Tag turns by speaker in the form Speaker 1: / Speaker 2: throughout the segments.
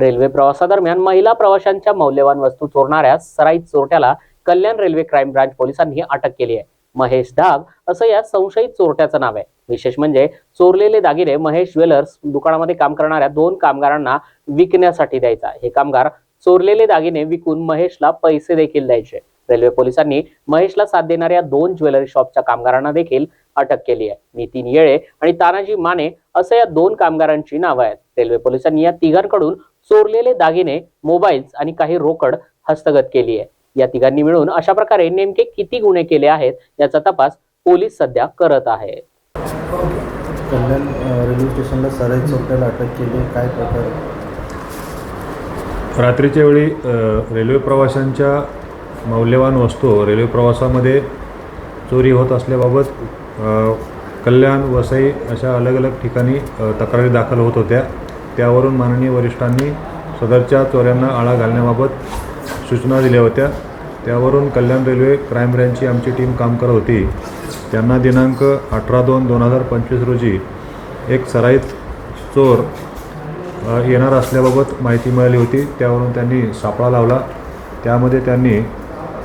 Speaker 1: Railway प्रवासादरम्यान महिला प्रवाशांच्या मौल्यवान वस्तू चोरणाऱ्या सराईत चोरट्याला कल्याण रेल्वे क्राईम ब्रांच पोलिसांनी अटक केली आहे. महेश डाग असं या संशयित चोरट्याचं नाव आहे. विशेष म्हणजे चोरलेले दागिने महेश ज्वेलर्स दुकानामध्ये काम करणाऱ्या दोन कामगारांना विकण्यासाठी द्यायचा हे कामगार चोरलेले दागिने विकून महेशला पैसे देखील द्यायचे. रेल्वे पोलिसांनी महेशला साथ देणाऱ्या दोन ज्वेलरी शॉपच्या कामगारांना देखील अटक केली आहे. नितीन येळे आणि तानाजी माने असं या दोन कामगारांची नावं आहेत. रेल्वे पोलिसांनी या तिघांकडून चोरलेले दागिने मोबाईल्स आणि काही रोकड हस्तगत केली आहे. या तिघांनी मिळून अशा प्रकारे नेमके किती गुन्हे केले आहेत याचा तपास पोलीस सध्या करत आहेत.
Speaker 2: कल्याण रेल्वे स्टेशनला सराई चोरट्याला अटक केली काय प्रकार?
Speaker 3: रात्रीच्या वेळी रेल्वे प्रवाशांच्या मौल्यवान वस्तू रेल्वे प्रवासामध्ये चोरी होत असल्याबाबत अ, कल्याण वसई अशा अलग अलग ठिकाणी तक्रारी दाखल होत होत्या. त्यावरून माननीय वरिष्ठांनी सदरच्या चोऱ्यांना आळा घालण्याबाबत सूचना दिल्या होत्या. त्यावरून कल्याण रेल्वे क्राईम ब्रँचची आमची टीम काम करत होती. त्यांना दिनांक अठरा दोन दोन हजार पंचवीस रोजी एक सराईत चोर येणार असल्याबाबत माहिती मिळाली होती. त्यावरून त्यांनी सापळा लावला. त्यामध्ये त्यांनी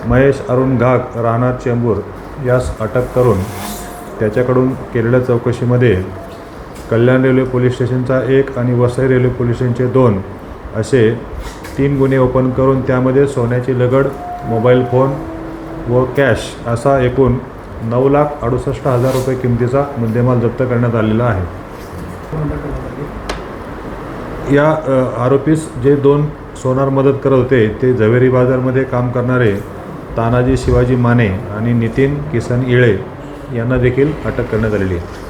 Speaker 3: महेश अरुण घाग राहणार चेंबूर यास अटक करून त्याच्याकडून केलेल्या चौकशीमध्ये कल्याण रेल्वे पोलीस स्टेशनचा एक आणि वसई रेल्वे पोलीस स्टेशनचे दोन असे तीन गुन्हे ओपन करून त्यामध्ये सोन्याची लगड मोबाईल फोन व कॅश असा एकूण नऊ लाख अडुसष्ट हजार रुपये किमतीचा मुद्देमाल जप्त करण्यात आलेला आहे. या आरोपीस जे दोन सोनार मदत करत होते ते झवेरी बाजारमध्ये काम करणारे तानाजी शिवाजी माने आणि नितीन किसन इळे यांना देखील अटक करण्यात आलेली आहे.